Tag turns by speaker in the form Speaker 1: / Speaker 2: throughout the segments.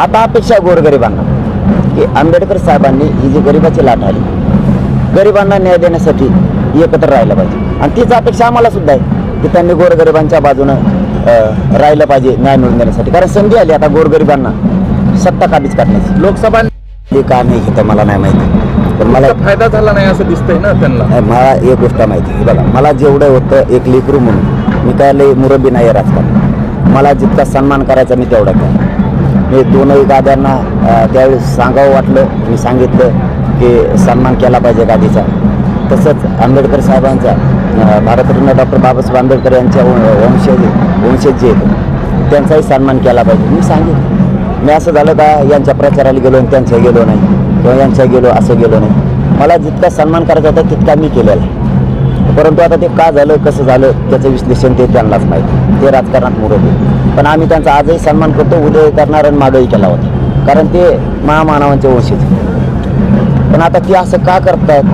Speaker 1: आता अपेक्षा गोरगरिबांना की आंबेडकर साहेबांनी ही जी गरिबाची लाट आली गरिबांना न्याय देण्यासाठी एकत्र राहिलं पाहिजे. आणि तीच अपेक्षा आम्हाला सुद्धा आहे की त्यांनी गोरगरिबांच्या बाजूनं राहिलं पाहिजे न्याय मिळवून देण्यासाठी. कारण संधी आली आता गोरगरिबांना सत्ता काबीज करण्याची
Speaker 2: लोकसभा
Speaker 1: का नाही हे तर मला नाही माहिती. पण मला
Speaker 2: फायदा झाला नाही असं दिसतंय ना त्यांना?
Speaker 1: मला एक गोष्ट माहिती आहे. बघा मला जेवढं होतं एक लेकरू म्हणून मी काय लई मुरब्बी नाही राजकारण मला जितका सन्मान करायचा मी तेवढा काय मी दोनही गाद्यांना त्यावेळेस सांगावं वाटलं. मी सांगितलं की सन्मान केला पाहिजे गादीचा. तसंच आंबेडकर साहेबांचा भारतरत्न डॉक्टर बाबासाहेब आंबेडकर यांच्या वंशज वंशज जे आहेत. त्यांचाही सन्मान केला पाहिजे. मी सांगितलं. मी असं झालं का यांच्या प्रचाराला गेलो आणि त्यांच्या गेलो नाही. किंवा यांच्या गेलो असं गेलो नाही. मला जितका सन्मान करायचा होता तितका मी केलेला आहे. परंतु आता ते का झालं कसं झालं त्याचं विश्लेषण ते त्यांनाच माहिती. ते राजकारणात मुरवले पण आम्ही त्यांचा आजही सन्मान करतो उदय करणार आणि मागही केला होता. कारण ते महामानवांचे वंशीच पण आता ते असं का करतायत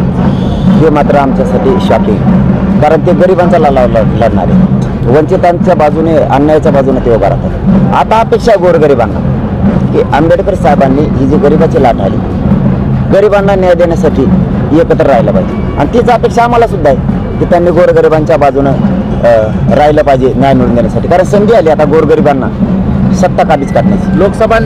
Speaker 1: हे मात्र आमच्यासाठी शॉकिंग कारण ते गरिबांचा लढा लढणार. आहे वंचितांच्या बाजूने अन्यायाच्या बाजूने ते उभा राहतात. आता अपेक्षा गोरगरिबांना. की आंबेडकर साहेबांनी ही जी गरिबाची लाट आली गरिबांना न्याय देण्यासाठी एकत्र राहिलं पाहिजे. आणि तीच अपेक्षा आम्हाला सुद्धा आहे की त्यांनी गोरगरिबांच्या बाजूनं राहिलं पाहिजे न्याय मिळवून देण्यासाठी. कारण संधी आली आता गोरगरिबांना. सत्ता काबीज काढण्याची.
Speaker 2: लोकसभा